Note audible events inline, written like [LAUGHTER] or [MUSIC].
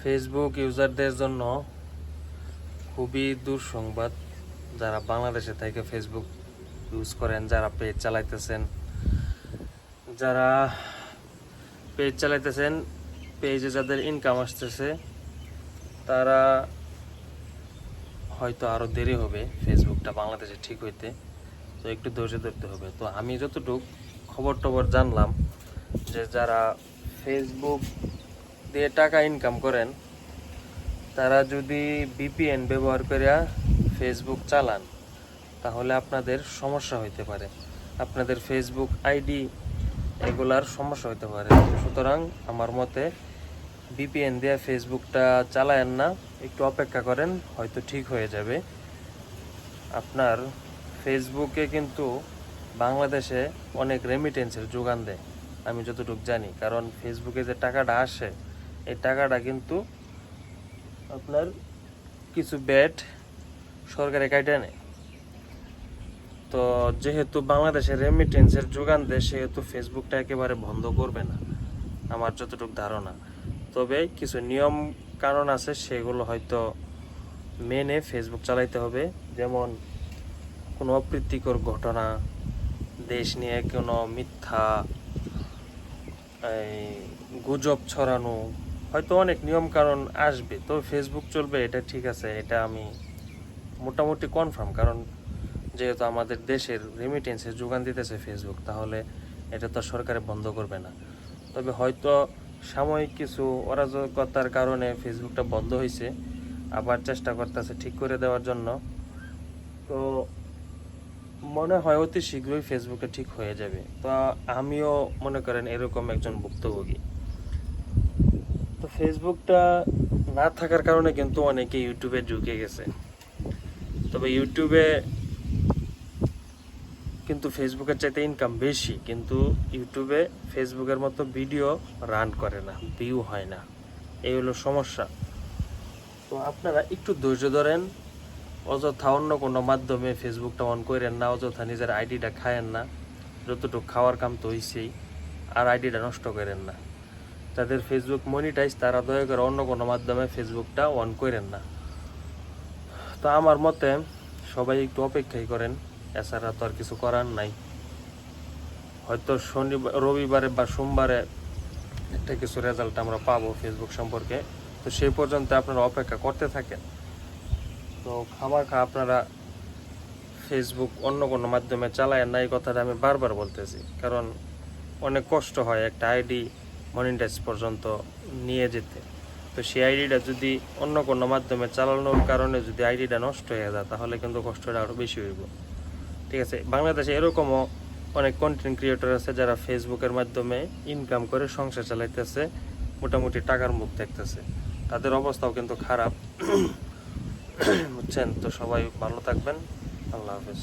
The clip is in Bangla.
ফেসবুক ইউজারদের জন্য খুবই দুঃসংবাদ যারা বাংলাদেশে থেকে ফেসবুক ইউজ করেন, যারা পেজ চালাইতেছেন। যারা পেজ চালাইতেছেন পেজে যাদের ইনকাম আসতেছে, তারা হয়তো আরও দেরি হবে ফেসবুকটা বাংলাদেশে ঠিক হইতে। তো একটু ধৈর্য ধরতে হবে। তো আমি যতটুক খবর টবর জানলাম যে যারা ফেসবুক দিয়ে টাকা ইনকাম করেন, তারা যদি বিপিএন ব্যবহার করে ফেসবুক চালান, তাহলে আপনাদের সমস্যা হইতে পারে। আপনাদের ফেসবুক আইডি এগুলার সমস্যা হইতে পারে। সুতরাং আমার মতে বিপিএন দিয়ে ফেসবুকটা চালায়েন না, একটু অপেক্ষা করেন, হয়তো ঠিক হয়ে যাবে। আপনার ফেসবুকে কিন্তু বাংলাদেশে অনেক রেমিটেন্সের যোগান দেয়, আমি যতটুকু জানি। কারণ ফেসবুকে যে টাকাটা আসে এই টাকাটা কিন্তু আপনার কিছু ব্যাট সরকারে কাটে নেয়। তো যেহেতু বাংলাদেশে রেমিটেন্সের যোগান দেয়, সেহেতু ফেসবুকটা একেবারে বন্ধ করবে না, আমার যতটুকু ধারণা। তবে কিছু নিয়ম কারণ আছে, সেগুলো হয়তো মেনে ফেসবুক চালাইতে হবে। যেমন কোনো অপ্রীতিকর ঘটনা, দেশ নিয়ে কোনো মিথ্যা গুজব ছড়ানো হয়তো অনেক নিয়ম কারণ আসবে, তো ফেসবুক চলবে, এটা ঠিক আছে, এটা আমি মোটামুটি কনফার্ম কারণ যেহেতু আমাদের দেশের রেমিটেন্সের যোগান দিতেছে ফেসবুক তাহলে এটা তো সরকারে বন্ধ করবে না। তবে হয়তো সাময়িক কিছু অরাজকতার কারণে ফেসবুকটা বন্ধ হয়েছে আবার চেষ্টা করতেছে ঠিক করে দেওয়ার জন্য। তো মনে হয় অতি শীঘ্রই ফেসবুকে ঠিক হয়ে যাবে। তো আমিও মনে করেন এরকম একজন ভুক্তভোগী। ফেসবুকটা না থাকার কারণে কিন্তু অনেকে ইউটিউবে ঢুকে গেছে। তবে ইউটিউবে কিন্তু ফেসবুকের চাইতে ইনকাম বেশি, কিন্তু ইউটিউবে ফেসবুকের মতো ভিডিও রান করে না ভিউ হয় না। এই হলো সমস্যা। তো আপনারা একটু ধৈর্য ধরেন, অযথা অন্য কোনো মাধ্যমে ফেসবুকটা অন করেন না, অযথা নিজের আইডিটা খায়েন না, যতটুকু খাওয়ার কাম তো হইছেই, আর আইডিটা নষ্ট করেন না। যাদের ফেসবুক মনিটাইজ তারা দয়া করে অন্য কোনো মাধ্যমে ফেসবুকটা অন করেন না। তো আমার মতে সবাই একটু অপেক্ষাই করেন, এছাড়া তো আর কিছু করার নাই। হয়তো শনিবার, রবিবারে বা সোমবারে একটা কিছু রেজাল্ট আমরা পাবো ফেসবুক সম্পর্কে। তো সেই পর্যন্ত আপনারা অপেক্ষা করতে থাকেন। তো খামাখা আপনারা ফেসবুক অন্য কোনো মাধ্যমে চালায় না, এই কথাটা আমি বারবার বলতেছি। কারণ অনেক কষ্ট হয় একটা আইডি মনিটাইজ পর্যন্ত নিয়ে যেতে। তো সেই আইডিটা যদি অন্য কোনো মাধ্যমে চালানোর কারণে যদি আইডিটা নষ্ট হয়ে যায়, তাহলে কিন্তু কষ্টটা আরও বেশি হইব। ঠিক আছে? বাংলাদেশে এরকমও অনেক কন্টেন্ট ক্রিয়েটর আছে যারা ফেসবুকের মাধ্যমে ইনকাম করে সংসার চালাইতেছে, মোটামুটি টাকার মুখ দেখতেছে। তাদের অবস্থাও কিন্তু খারাপ। [CLEARS THROAT] বুঝছেন? তো সবাই ভালো থাকবেন। আল্লাহ হাফেজ।